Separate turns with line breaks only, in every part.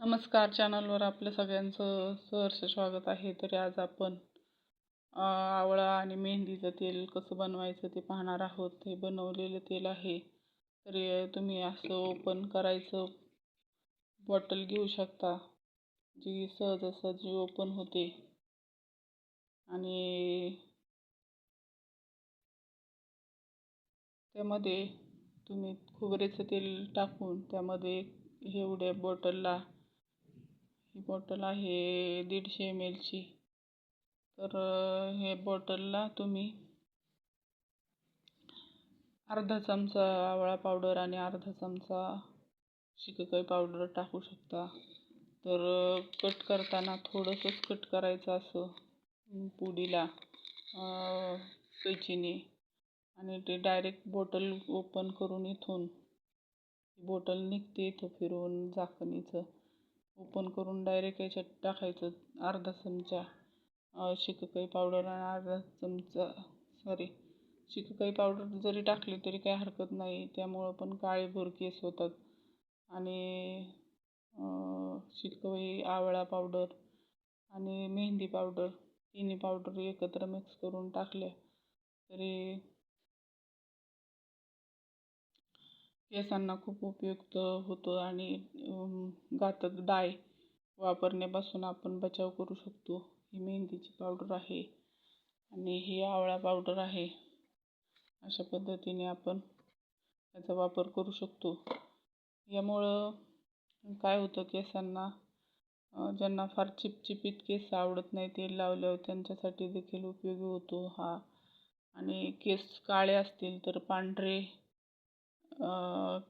नमस्कार चॅनलवर आपलं सगळ्यांचं सहर्ष स्वागत आहे. तरी आज आपण आवळा आणि मेहंदीचं तेल कसं बनवायचं ते पाहणार आहोत. हे बनवलेलं तेल आहे. तरी तुम्ही असं ओपन करायचं बॉटल घेऊ शकता जी सहजासहजी ओपन होते. आणि त्यामध्ये तुम्ही खोबरेचं तेल टाकून त्यामध्ये एवढ्या बॉटलला ही बॉटल आहे दीडशे एम एलची तर हे बॉटलला तुम्ही अर्धा चमचा आवळा पावडर आणि अर्धा चमचा शिकेकाई पावडर टाकू शकता. तर कट करताना थोडंसंच कट करायचं असं पुडीला कैचीने आणि ते डायरेक्ट बॉटल ओपन करून इथून बॉटल निघते इथं फिरून झाकणीचं. ओपन करून डायरेक्ट याच्यात टाकायचं. अर्धा चमचा अं, पावडर आणि अर्धा चमचा सॉरी शिकेकाई पावडर जरी टाकली तरी काही हरकत नाही. त्यामुळं पण काळे काळेभोर केस होतात. आणि शिकेकाई आवळा पावडर आणि मेहंदी पावडर तिन्ही पावडर एकत्र मिक्स करून टाकल्या तरी केसांना खूप उपयुक्त होतो आणि घातक डाय वापरण्यापासून आपण बचाव करू शकतो. ही मेहंदीची पावडर आहे आणि ही आवळा पावडर आहे. अशा पद्धतीने आपण याचा वापर करू शकतो. यामुळं काय होतं केसांना ज्यांना फार चिपचिपीत केस आवडत नाही तेल लावल्यावर त्यांच्यासाठी देखील उपयोगी होतो हा. आणि केस काळे असतील तर पांढरे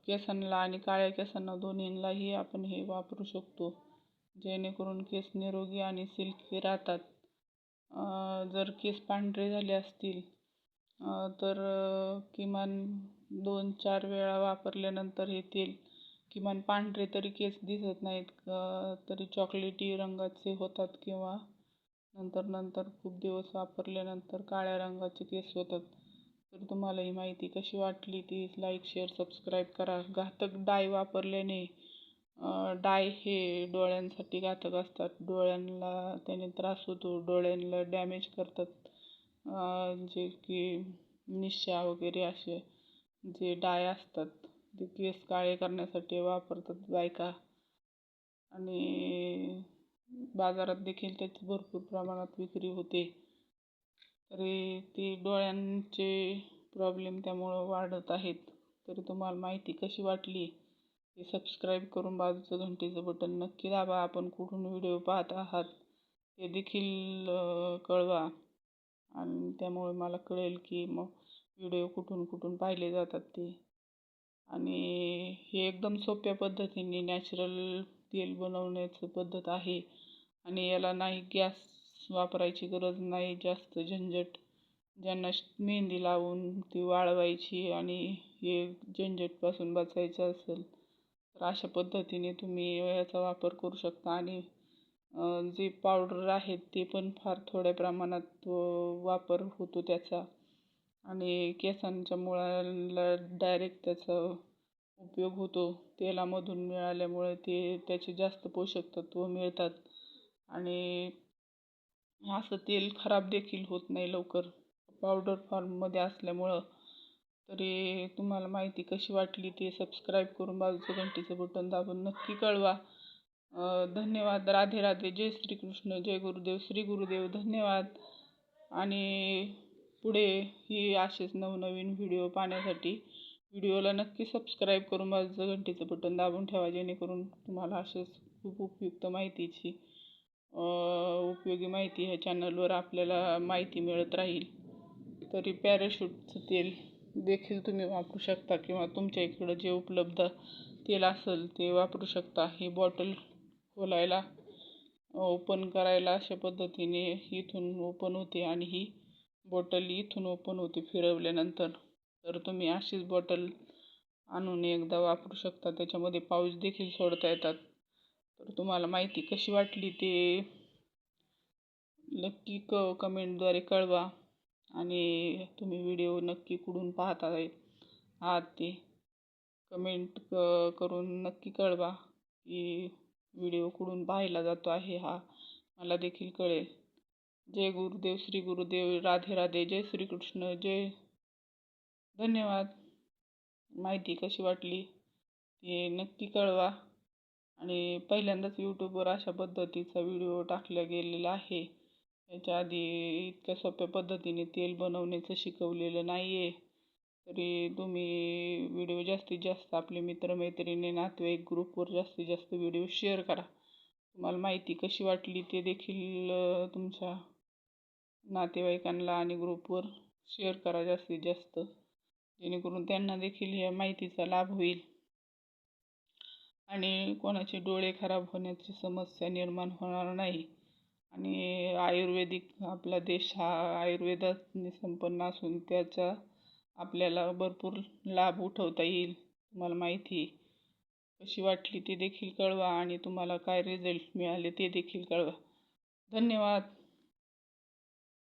केसांना आणि काळ्या केसांना दोन्हींलाही आपण हे वापरू शकतो. जेणेकरून केस निरोगी आणि सिल्की राहतात. जर केस पांढरे झाले असतील तर किमान दोन चार वेळा वापरल्यानंतर हे तेल किमान पांढरे तरी केस दिसत नाहीत तरी चॉकलेटी रंगाचे होतात किंवा नंतर नंतर खूप दिवस वापरल्यानंतर काळ्या रंगाचे केस होतात. तर तुम्हाला ही माहिती कशी वाटली ती लाईक शेअर सबस्क्राईब करा. घातक डाय वापरल्याने डाय हे डोळ्यांसाठी घातक असतात. डोळ्यांना त्याने त्रास होतो डोळ्यांना डॅमेज करतात. जे की निशा वगैरे असे जे डाय असतात ते केस काळे करण्यासाठी वापरतात बायका. आणि बाजारात देखील त्याची भरपूर प्रमाणात विक्री होते. तरी ती डोळ्यांचे प्रॉब्लेम त्यामुळं वाढत आहेत. तरी तुम्हाला माहिती कशी वाटली? ते सबस्क्राईब करून बाजूचं घंटीचं बटन नक्की दाबा. आपण कुठून व्हिडिओ पाहत आहात ते देखील कळवा. आणि त्यामुळे मला कळेल की मग व्हिडिओ कुठून कुठून पाहिले जातात ते. आणि हे एकदम सोप्या पद्धतीने नॅचरल तेल बनवण्याचं पद्धत आहे. आणि याला नाही गॅस वापरायची गरज नाही जास्त झंझट. ज्यांना मेहंदी लावून ती वाळवायची आणि हे झंझटपासून बचायचं असेल तर अशा पद्धतीने तुम्ही याचा वापर करू शकता. आणि जे पावडर आहेत ते पण फार थोड्या प्रमाणात वापर होतो त्याचा. आणि केसांच्या मुळाला डायरेक्ट त्याचा उपयोग होतो. तेलामधून मिळाल्यामुळे ते त्याचे जास्त पोषक तत्व मिळतात. आणि असं तेल खराब देखील होत नाही लवकर. पावडर फॉर्ममध्ये असल्यामुळं. तरी तुम्हाला माहिती कशी वाटली ते सबस्क्राईब करून बाजूचं घंटीचं बटन दाबून नक्की कळवा. धन्यवाद. राधे राधे. जय श्रीकृष्ण. जय गुरुदेव. श्री गुरुदेव धन्यवाद. आणि पुढे ही असेच नवनवीन व्हिडिओ पाहण्यासाठी व्हिडिओला नक्की सबस्क्राईब करून बाजूचं घंटीचं बटन दाबून ठेवा जेणेकरून तुम्हाला असेच खूप उपयुक्त माहितीची उपयोगी माहिती ह्या चॅनलवर आपल्याला माहिती मिळत राहील. तरी पॅराशूटचं तेल देखील तुम्ही वापरू शकता किंवा तुमच्या इकडं जे उपलब्ध तेल असेल ते वापरू शकता. ही बॉटल खोलायला ओपन करायला अशा पद्धतीने इथून ओपन होते आणि ही बॉटल इथून ओपन होते फिरवल्यानंतर. तर तुम्ही अशीच बॉटल आणून एकदा वापरू शकता. त्याच्यामध्ये पाऊच देखील सोडता येतात. तर तुम्हाला माहिती कशी वाटली ते नक्की क कमेंटद्वारे कळवा आणि तुम्ही व्हिडिओ नक्की कुठून पाहत आहे आहात ते कमेंट क करून नक्की कळवा की व्हिडिओ कुठून पाहिला जातो आहे हा. मला देखील कळेल. जय गुरुदेव श्री गुरुदेव राधे राधे जय श्रीकृष्ण जय. धन्यवाद. माहिती कशी वाटली ते नक्की कळवा. आणि पहिल्यांदाच यूट्यूबवर अशा पद्धतीचा व्हिडिओ टाकला गेलेला आहे. याच्या आधी इतक्या सोप्या पद्धतीने तेल बनवण्याचं शिकवलेलं नाही आहे तरी तुम्ही व्हिडिओ जास्तीत जास्त आपले मित्रमैत्रिणी नातेवाईक ग्रुपवर जास्तीत जास्त व्हिडिओ शेअर करा. तुम्हाला माहिती कशी वाटली ते देखील तुमच्या नातेवाईकांना आणि ग्रुपवर शेअर करा जास्तीत जास्त. जेणेकरून त्यांना देखील या माहितीचा लाभ होईल. आणि कोणाचे डोळे खराब होण्याची समस्या निर्माण होणार नाही. आणि आयुर्वेदिक आपला देश हा आयुर्वेदाने संपन्न असून त्याचा आपल्याला भरपूर लाभ उठवता येईल तुम्हाला माहिती कशी वाटली ते देखील कळवा आणि तुम्हाला काय रिझल्ट मिळाले ते देखील कळवा. धन्यवाद.